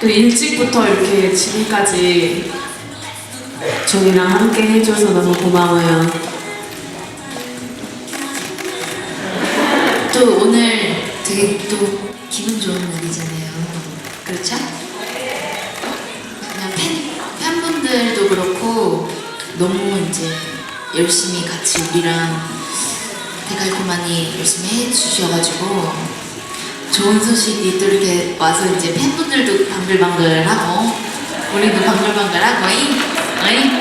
또 일찍부터 이렇게 지금까지 저희랑 함께 해줘서 너무 고마워요. 또 오늘 되게 또 기분 좋은 날이잖아요. 그렇죠? 그냥 팬, 팬분들도 그렇고 너무 이제 열심히 같이 우리랑 대갈코마니 열심히 해주셔가지고 좋은 소식이 또 이렇게 와서 이제 팬분들도 방글방글하고 우리도 방글방글하고 잉? 잉?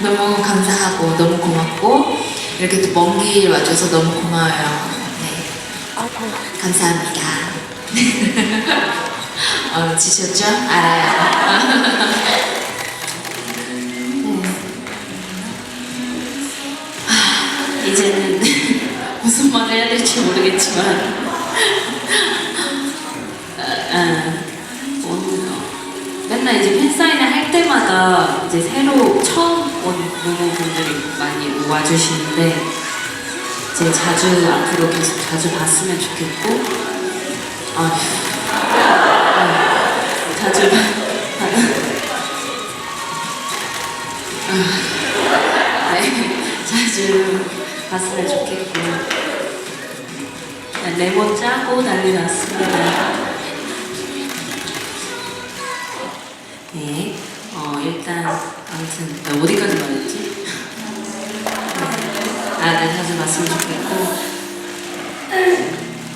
너무 감사하고 너무 고맙고 이렇게 또 먼 길 와줘서 너무 고마워요. 네. 감사합니다. 어, 지셨죠? 알아요. 와주시는데 이제 자주 앞으로 계속 자주 봤으면 좋겠고 아, 아, 자주 봐- 아, 네, 자주 봤으면 좋겠고 네, 레몬 짜고 난리 났습니다. 네, 어, 일단, 아무튼, 나 어디까지 말했지? 아, 네, 자주 봤으면 좋겠고,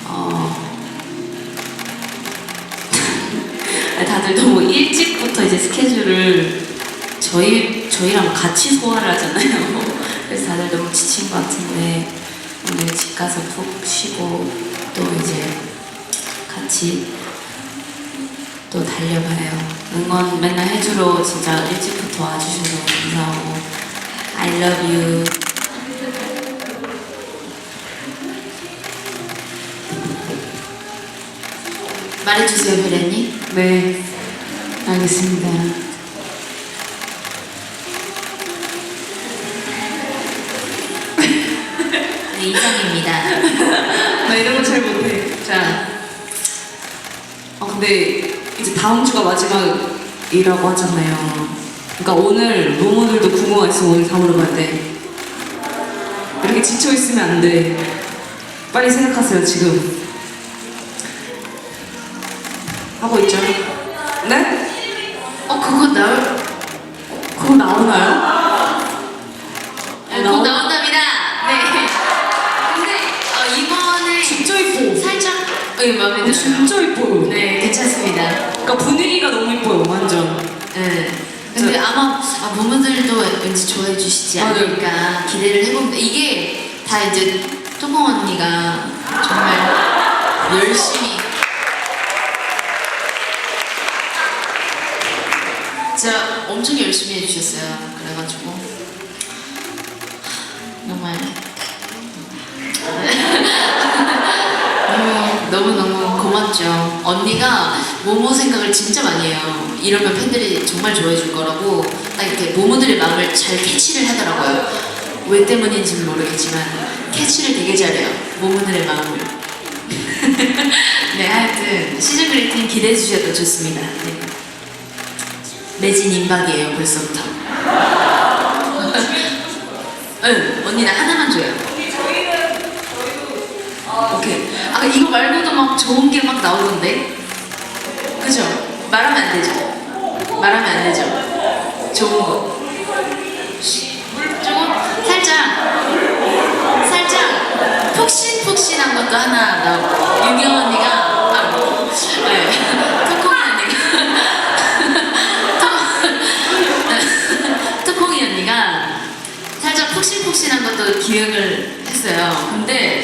어, 아, 다들 너무 일찍부터 이제 스케줄을 저희, 저희랑 같이 소화를 하잖아요. 그래서 다들 너무 지친 것 같은데, 오늘 집 가서 푹 쉬고, 또 이제 같이 또 달려봐요. 응원 맨날 해주러 진짜 일찍부터 와주셔서 감사하고 I love you. 말해주세요, 배련님. 네, 알겠습니다. 네, 이상입니다. 나 이런 거 잘 못해. 자, 어 근데 이제 다음 주가 마지막이라고 하잖아요. 그러니까 오늘 로모들도 궁금한 있으면 오늘 다 물어봐야 돼. 이렇게 지쳐 있으면 안 돼. 빨리 생각하세요 지금. 하고 있죠? 네? 어, 그거 나올, 그거 나오나요? 네, 곧 나온답니다. 네. 근데 어, 이번에 진짜 이뻐. 살짝 어, 마음에 들어요. 진짜 이뻐요. 네, 괜찮습니다. 그러니까 분위기가 너무 이뻐요, 완전. 네. 근데 아마 아, 부모들도 왠지 좋아해 주시지 맞아요. 않을까 기대를 해봅니다. 이게 다 이제 토봉 언니가 정말 열심히 진짜 엄청 열심히 해주셨어요. 그래가지고 정말 너무 너무 고맙죠. 언니가 모모 생각을 진짜 많이 해요. 이러면 팬들이 정말 좋아해 줄 거라고 딱 이렇게 모모들의 마음을 잘 캐치를 하더라고요. 왜 때문인지는 모르겠지만 캐치를 되게 잘해요. 모모들의 마음을. 네, 하여튼 시즌 그리팅 기대해 주셔도 좋습니다. 네. 매진 임박이에요 벌써부터. 응, 언니 나 하나만 줘요. 오케이. 아 이거 말고도 막 좋은 게 막 나오던데. 그죠? 말하면 안 되죠. 말하면 안 되죠. 좋은 거. 쉬, 조금 살짝 살짝 푹신푹신한 것도 하나 나오고 유경 언니가 아, 네. 토콩이 언니가 토콩이 언니가 살짝 기획을 했어요. 근데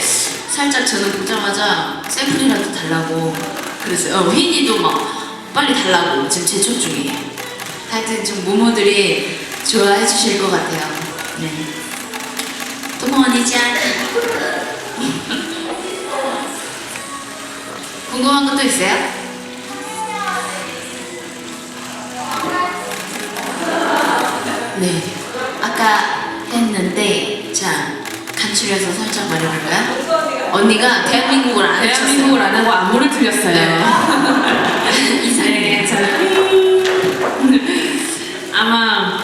살짝 저는 보자마자 샘플이라도 달라고 그랬어요. 어, 휘니도 막 빨리 달라고 지금 제촉 중이에요. 하여튼 좀 모모들이 좋아해 주실 것 같아요. 네. 짠. 궁금한 것도 있어요? 네. 아까 자, 간추려서 살짝 말해볼까요? 언니가 대한민국을 안 대한민국을 안 하고 안무를 틀렸어요. 이상해. 네, 저는 아마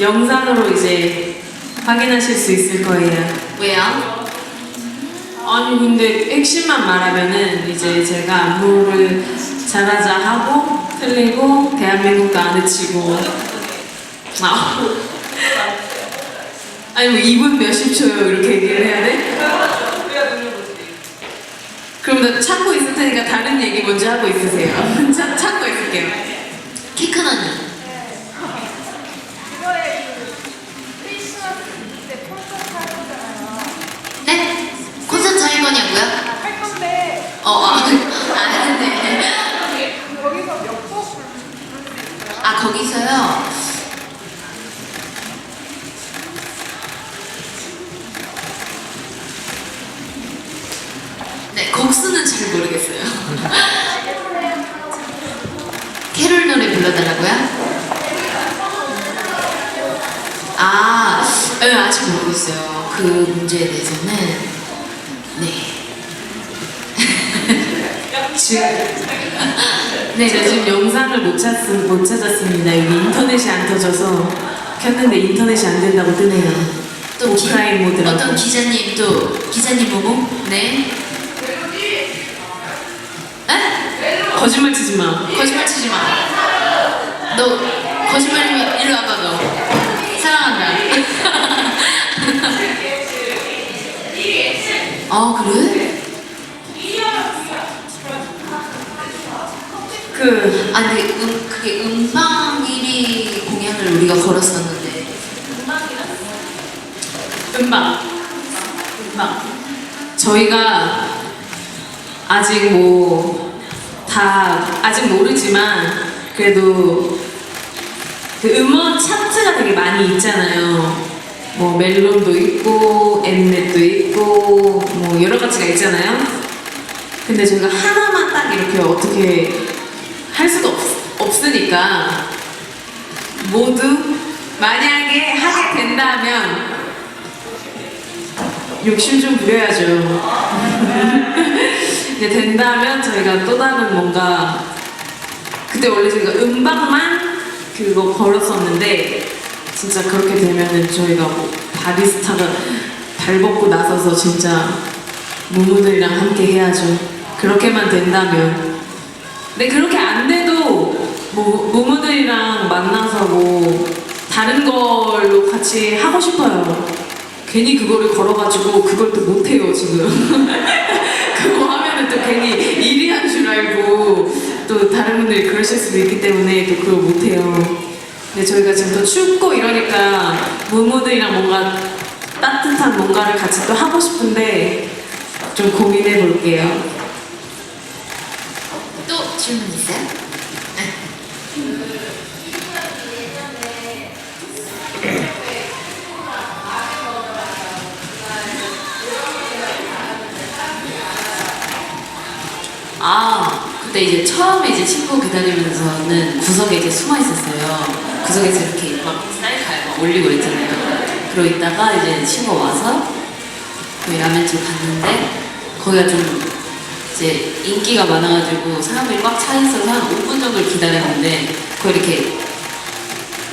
영상으로 이제 확인하실 수 있을 거예요. 왜요? 아니 근데 핵심만 말하면은 이제 제가 안무를 잘하자 하고 틀리고 대한민국도 안 해치고 아 아니 뭐 2분 몇십 초요 이렇게 얘기를 해야 돼? 그럼 나 참고 있을 테니까 다른 얘기 먼저 하고 있으세요. 참, 참고 있을게요. 언니. 이번에 그 크리스마스 때 콘서트 할 거잖아요. 네? 콘서트 할 거냐고요? 아, 할 건데 어, 어, 아, 네. 거기서 몇곡 부를 수 있어요? 아, 거기서요? 네, 곡수는 잘 모르겠어요. 캐롤 노래 불러달라고요? 아, 네, 아직 모르겠어요. 그 문제에 대해서는. 네. 지금 네, 제가 지금 영상을 못, 찾, 찾았습니다. 여기 인터넷이 안 터져서 켰는데 인터넷이 안 된다고 뜨네요. 또 기, 오프라인 모드라고. 어떤 기자님 또 기자님 뭐뭐? 네. 에? 거짓말 치지 마. 거짓말 치지 마. 너 거짓말이면 이리 와봐 너. 사랑한다. 아 그래? 그 아 근데 음, 그게 음방 1위 공연을 우리가 걸었었는데 음방. 음방. 저희가 아직 뭐 다 아직 모르지만 그래도 그 음원 차트가 되게 많이 있잖아요. 뭐 멜론도 있고 엠넷도 있고 뭐 여러 가지가 있잖아요. 근데 저희가 하나만 딱 이렇게 어떻게 할 수도 없, 없으니까 모두 만약에 하게 된다면 욕심 좀 부려야죠. 이제 된다면 저희가 또 다른 뭔가 그때 원래 저희가 음방만 그거 걸었었는데 진짜 그렇게 되면은 저희가 뭐 바리스타가 발 벗고 나서서 진짜 무무들이랑 함께 해야죠. 그렇게만 된다면. 근데 그렇게 안 돼도 뭐 무무들이랑 만나서 뭐 다른 걸로 같이 하고 싶어요. 괜히 그거를 걸어가지고 그걸 또 못해요 지금. 그거 하면은 또 괜히 일이 한 줄 알고 또 다른 분들이 그러실 수도 있기 때문에 또 그걸 못해요. 근데 저희가 지금 또 춥고 이러니까 무무들이랑 뭔가 따뜻한 뭔가를 같이 또 하고 싶은데 좀 고민해 볼게요. 또 질문 있어요? 아, 그때 이제 처음에 이제 친구 기다리면서는 구석에 이제 숨어 있었어요. 구석에서 이렇게 막 쌀칼 막 올리고 있잖아요. 그러고 있다가 이제 친구가 와서 저희 라면집 갔는데 거기가 좀 이제 인기가 많아가지고 사람들이 꽉 차 있어서 한 5분 정도를 기다렸는데 거 이렇게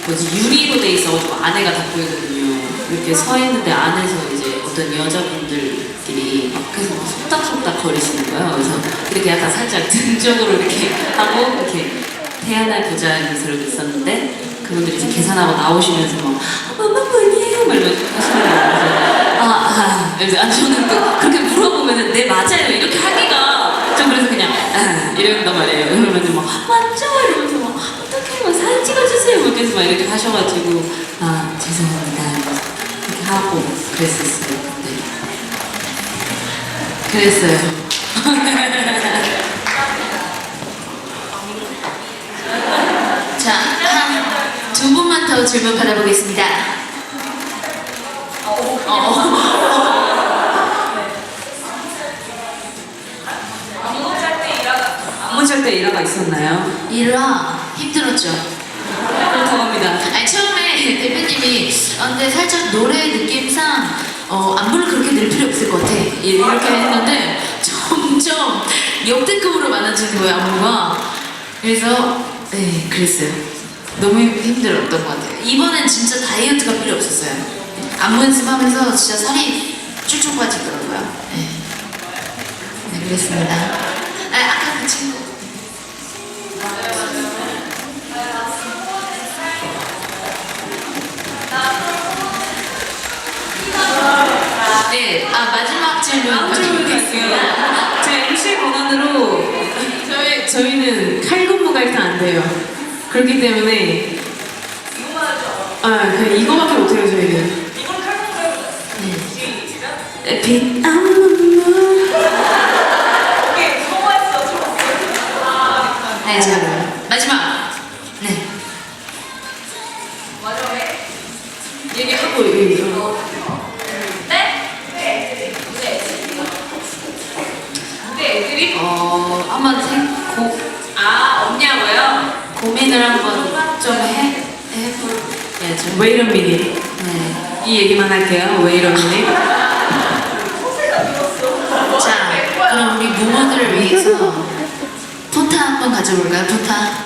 뭐지 유리로 돼 있어가지고 안에가 다 보이거든요. 이렇게 서 있는데 안에서 이제 어떤 여자분들끼리 막 계속 막 속닥속닥 거리시는 거예요. 그래서 이렇게 약간 살짝 등적으로 이렇게 하고 이렇게 태어날 이러면서 이렇게 있었는데 그분들이 이제 계산하고 나오시면서 막 엄마 뭐니에요? 막 이러면서 하시는 거예요. 아, 아, 그래서 아, 저는 또 그렇게 물어보면 은 네 맞아요 이렇게 하기가 아, 이런단 말이에요. 그러면 막 맞죠 이러면서 막 어떻게 막 사진 찍어주세요 막 계속 막 이렇게 하셔가지고 아 죄송합니다 이렇게 하고 그랬었어요. 네. 그랬어요. 자, 한 두 분만 더 질문 받아보겠습니다. 안 무 짤때 일화가 있었나요? 일화 힘들었죠. 그렇다고 합니다. 아니 처음에 대표님이 아, 근데 살짝 노래 느낌상 어, 안무를 그렇게 낼 필요 없을 것 같아 이- 이렇게 했는데 점점 역대급으로 많아지는 거예요 안무가 그래서 네 그랬어요 너무 힘- 힘들었던 것 같아요 이번엔 진짜 다이어트가 필요 없었어요. 안무 연습하면서 진짜 살이 쭉쭉 빠지더라고요. 네, 네 그랬습니다. 아, 아까 그 친구. 네, 아 마지막 질문. 다음 질문 있어요. 제 MC 권한으로 저희 저희는 칼군무가 일단 안 돼요. 그렇기 때문에 아 그냥 이거밖에 못해요 저희는. 네. 빛 안무 네, 자 마지막. 네. 얘기하고 얘기. 어 한번 생 고 아 없냐고요? 고민을 한번 좀 해 해볼게요. Wait a minute. 네. 이 얘기만 할게요. Wait a minute. 자, 그럼 우리 무모들을 위해서 포타 한번 가져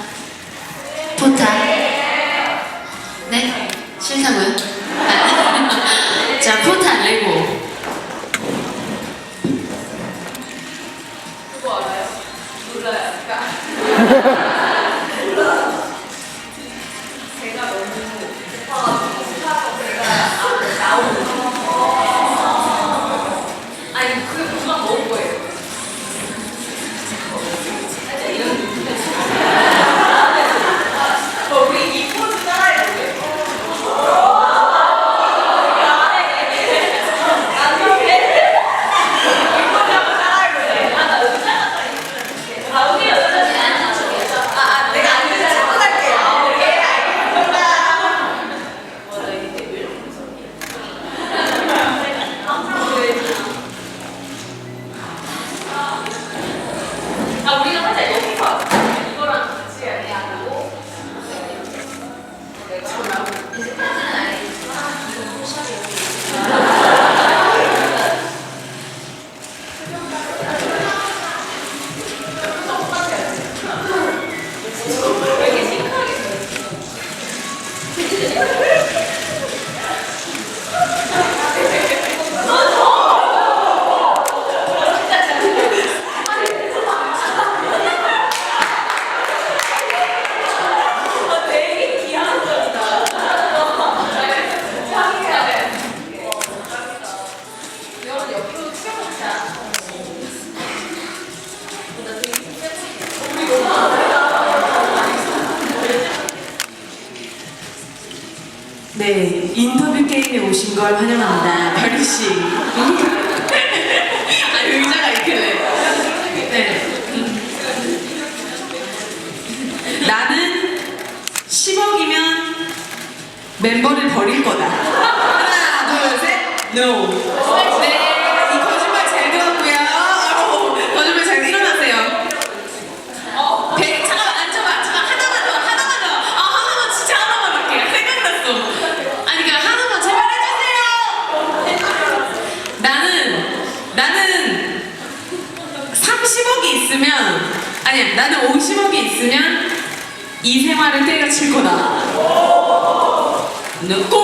네, 인터뷰 게임에 오신 걸 환영합니다. 별이 씨. 아, 의자가 돼. 네. 나는 10억이면 멤버를 버릴 거다. 하나, 둘, 셋. No. 네, 이 거짓말 잘 들었고요. 어, 거짓말 잘 일어나세요. 배, 잠깐만 앉아봐 앉아봐 하나만 더 하나만 더아 하나만 진짜 하나만 할게 생각났어 아니 그냥 하나만 제발 해주세요 나는 나는 30억이 있으면 아니야 나는 50억이 있으면 이 생활을 때려칠 거다. 너고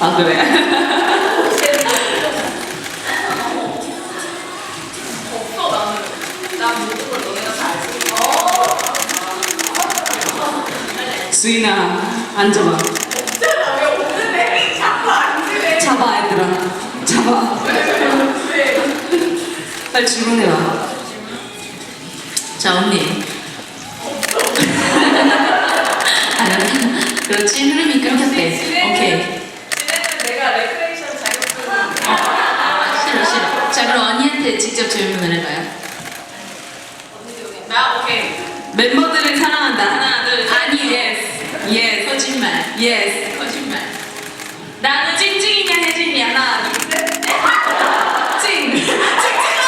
아 그래? 수인아 앉아봐. 잡아 얘들아. 잡아. 빨리 주문해와. 자 언니. 아, 그렇지 흐름이 끊겼 언니한테 직접 질문을 해봐요. 나 오케이 멤버들을 사랑한다 하나 둘 아니 예스 예스 거짓말. 예스 거짓말. 나는 찡찡이냐 혜진이냐 하나 둘셋 찡! 찡찡아!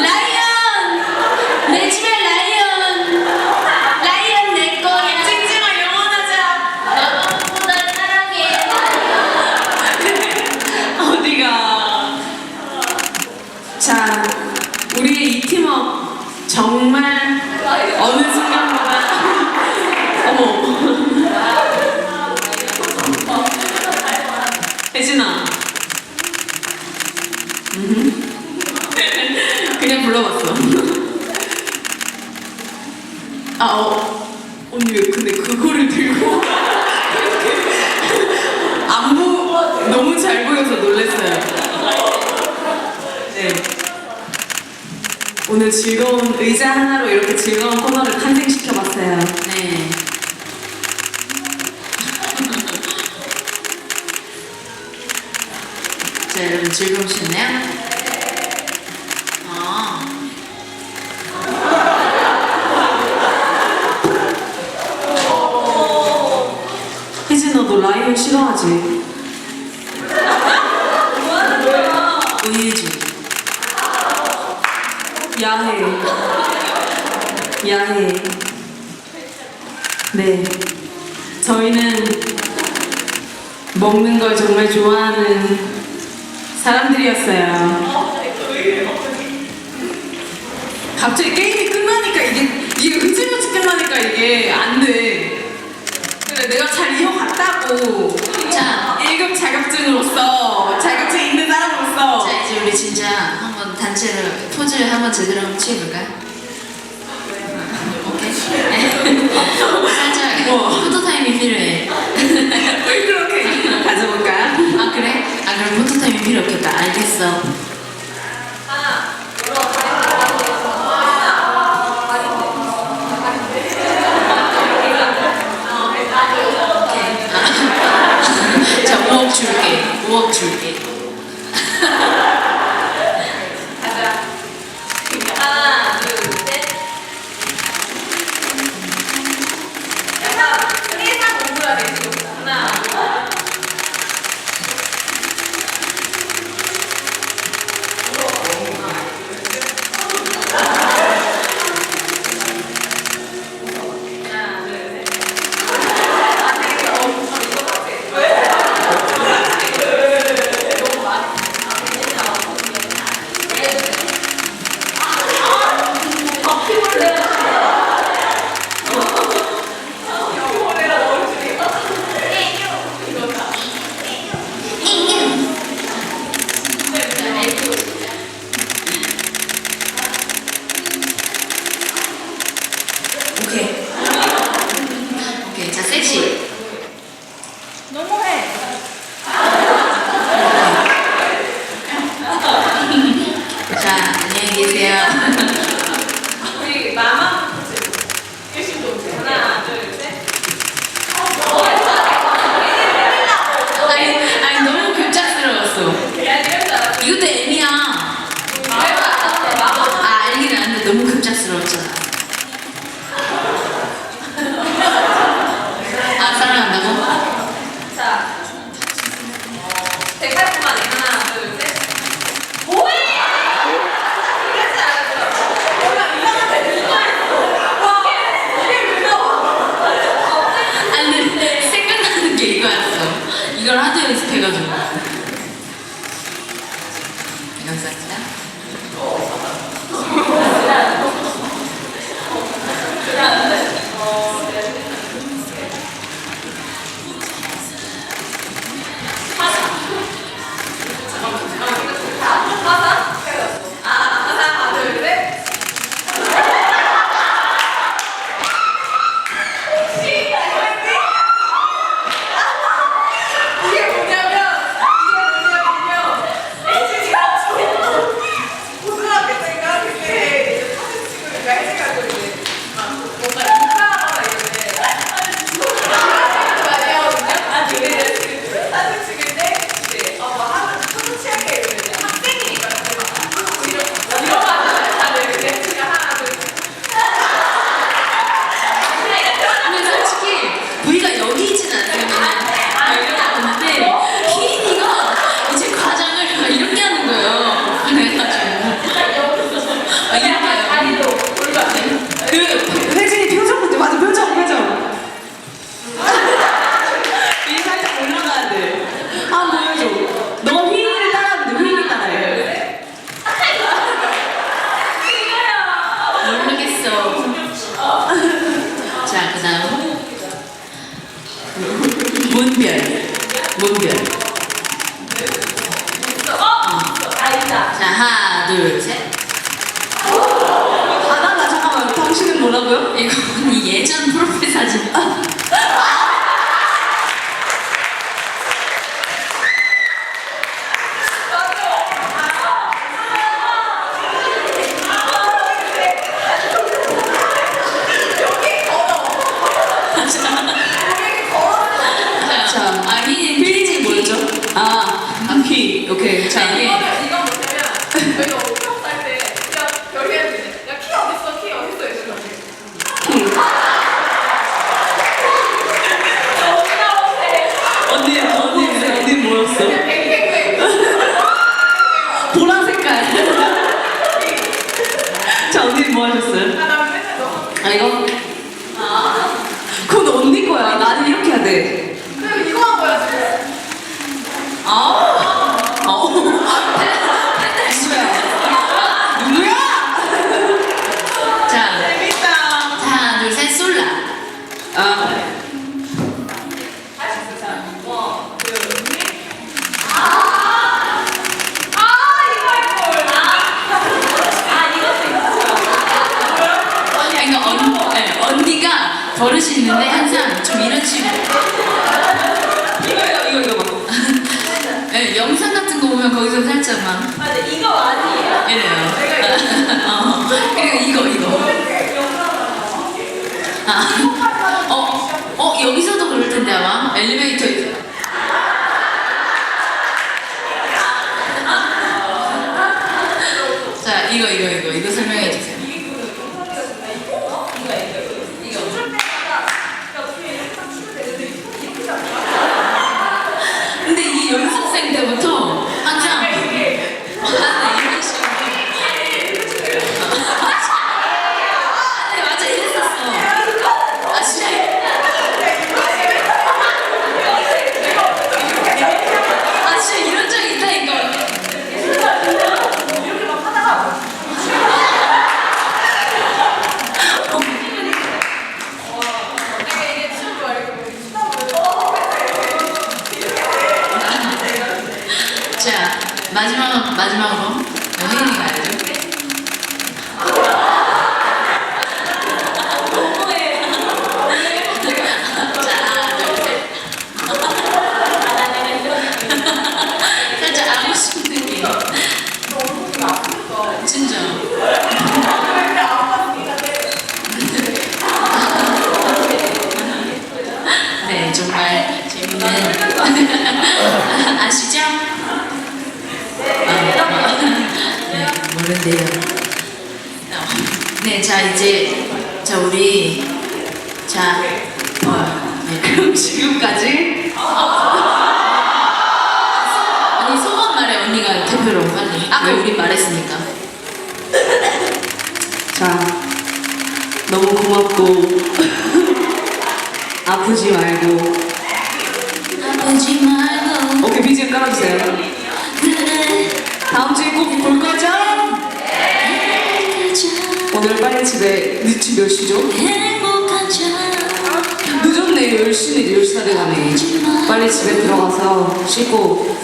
라이언! 내 집에 라이언! 라이언 내 거야! 찡찡아 영원하자 너보다 사랑해! 어디가 자 우리의 이 팀워크 정말 어느 순간보다 어머 혜진아 음. 그냥 불러봤어 아 어. 언니 왜 근데 그거를 들고 안보 너무 잘 보여서 놀랐어요. 네. 오늘 즐거운 의자 하나로 이렇게 즐거운 코너를 탄생시켜봤어요. 네. 먹는 걸 정말 좋아하는 사람들이었어요. 갑자기 게임이 끝나니까 이게, 이게 흐지부지 끝나니까 이게 안 돼. 그래, 내가 잘 이어갔다고. 자, 1급 자격증으로서, 자격증 있는 사람으로서. 자 이제 우리 진짜 한번 단체로 포즈를 한번 제대로 한번 취해볼까요? 오케이. 살짝 뭐? 포토 타임이 필요해. 왜 그렇게 가져볼까요? 아 그래? 아 그럼 포토타임이 필요 없겠다. 알겠어. 자 5억 줄게. 5억 줄게. 감사합니다. 어. 어. 아, 그러니까 언, 네, 언니가 버릇이 있는데 항상 좀 이런 식으로 이거, 이거, 이거, 이거 봐. 네, 영상 같은 거 보면 거기서 살짝 막아 근데 이거 아니에요? 이래요. 어, 그리고 이거. 이거. 아, 어, 어 여기서도 그럴 텐데 아마. 엘리베이터에서. 자 이거 이거 이거. 이거 설명해 주세요. 근데 이 연습생 때부터 항상 하는 이런 식으로. 네 맞아 이랬었어. 아 진짜. 아 진짜 이런 적 있다니까. 내가 이게 치운 줄 알고 자 마지막 마지막으로 혜인이가 알죠? 살짝 아무 싶은 게 진짜 네 정말 재밌는 아시죠? 아, 네 모른대요 네 자 이제 자 우리 자 어, 네. 그럼 지금까지 언니 소감 말해 언니가 대표로 빨리 아까 우리 말했으니까 자 너무 고맙고 아프지 말고 아프지 말고 오케이 BGM 깔아주세요. 다음 주에 꼭 볼 거죠? 오늘 빨리 집에 늦지 몇 시죠? 늦었네. 10시네 10시 다 돼가네. 빨리 집에 들어가서 씻고.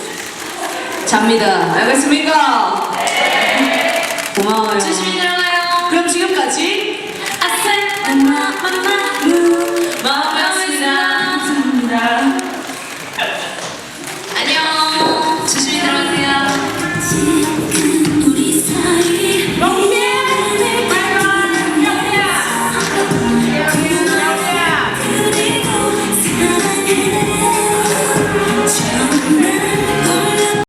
잡니다. 알겠습니까? 고마워요. 조심히 들어가요. 그럼 지금까지 아싸 엄마 엄마